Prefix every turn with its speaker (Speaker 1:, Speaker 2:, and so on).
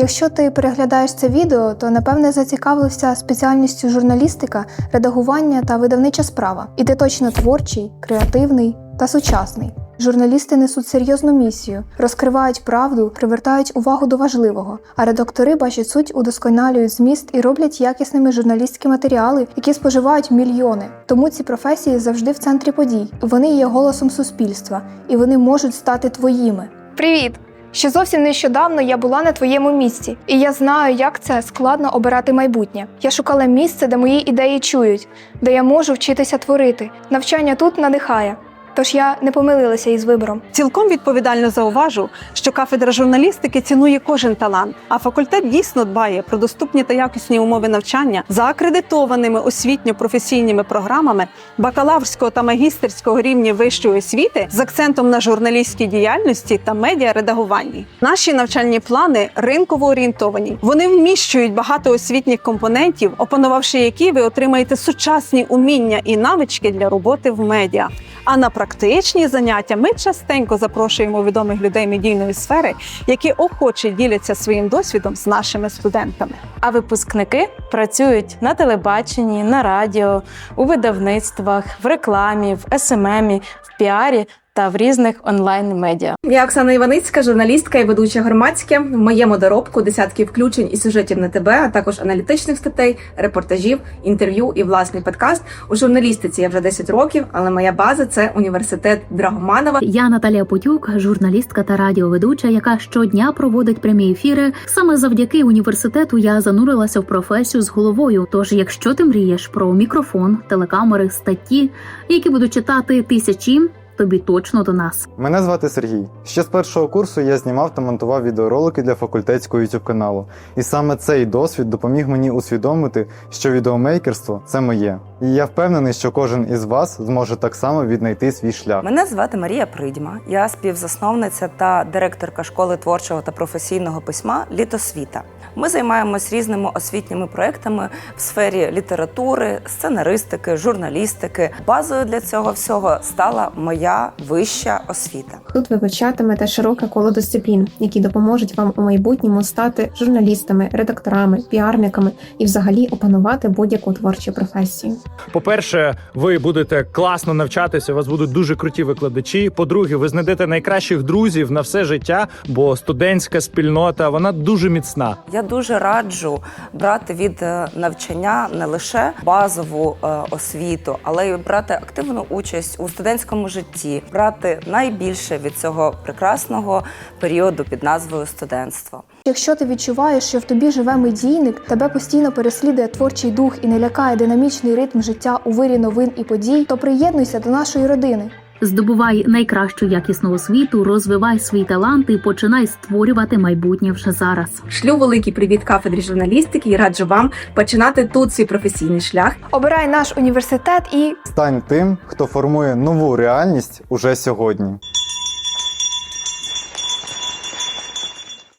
Speaker 1: Якщо ти переглядаєш це відео, то напевне зацікавився спеціальністю журналістика, редагування та видавнича справа. І ти точно творчий, креативний та сучасний. Журналісти несуть серйозну місію, розкривають правду, привертають увагу до важливого, а редактори бачать суть, удосконалюють зміст і роблять якісними журналістські матеріали, які споживають мільйони. Тому ці професії завжди в центрі подій. Вони є голосом суспільства, і вони можуть стати твоїми. Привіт! Ще зовсім нещодавно я була на твоєму місці, і я знаю, як це складно обирати майбутнє. Я шукала місце, де мої ідеї чують, де я можу вчитися творити. Навчання тут надихає. Тож я не помилилася із вибором.
Speaker 2: Цілком відповідально зауважу, що кафедра журналістики цінує кожен талант, а факультет дійсно дбає про доступні та якісні умови навчання за акредитованими освітньо-професійними програмами бакалаврського та магістерського рівня вищої освіти з акцентом на журналістській діяльності та медіаредагуванні. Наші навчальні плани ринково орієнтовані. Вони вміщують багато освітніх компонентів, опанувавши які ви отримаєте сучасні уміння і навички для роботи в медіа. А на практичні заняття ми частенько запрошуємо відомих людей медійної сфери, які охоче діляться своїм досвідом з нашими студентами.
Speaker 3: А випускники працюють на телебаченні, на радіо, у видавництвах, в рекламі, в СММі, в піарі та в різних онлайн-медіа.
Speaker 4: Я Оксана Іваницька, журналістка і ведуча громадське. В моєму доробку десятки включень і сюжетів на ТБ, а також аналітичних статей, репортажів, інтерв'ю і власний подкаст. У журналістиці я вже 10 років, але моя база це університет Драгоманова.
Speaker 5: Я Наталія Потюк, журналістка та радіоведуча, яка щодня проводить прямі ефіри. Саме завдяки університету я занурилася в професію з головою. Тож, якщо ти мрієш про мікрофон, телекамери, статті, які будуть читати тисячі, тобі точно до нас.
Speaker 6: Мене звати Сергій. Ще з першого курсу я знімав та монтував відеоролики для факультетського youtube каналу. І саме цей досвід допоміг мені усвідомити, що відеомейкерство це моє. І я впевнений, що кожен із вас зможе так само віднайти свій шлях.
Speaker 7: Мене звати Марія Придьма. Я співзасновниця та директорка школи творчого та професійного письма Літосвіта. Ми займаємось різними освітніми проектами в сфері літератури, сценаристики, журналістики. Базою для цього всього стала моя вища освіта.
Speaker 8: Тут ви вивчатимете широке коло дисциплін, які допоможуть вам у майбутньому стати журналістами, редакторами, піарниками і взагалі опанувати будь-яку творчу професію.
Speaker 9: По-перше, ви будете класно навчатися, у вас будуть дуже круті викладачі. По-друге, ви знайдете найкращих друзів на все життя, бо студентська спільнота вона дуже міцна.
Speaker 7: Я дуже раджу брати від е, навчання не лише базову е, освіту, але й брати активну участь у студентському житті, брати найбільше від цього прекрасного періоду під назвою студентство.
Speaker 1: Якщо ти відчуваєш, що в тобі живе медійник, тебе постійно переслідує творчий дух і не лякає динамічний ритм життя у вирі новин і подій, то приєднуйся до нашої родини.
Speaker 5: Здобувай найкращу якісну освіту, розвивай свої таланти і починай створювати майбутнє вже зараз.
Speaker 4: Шлю великий привіт кафедрі журналістики і раджу вам починати тут свій професійний шлях.
Speaker 1: Обирай наш університет і
Speaker 6: Стань тим, хто формує нову реальність уже сьогодні.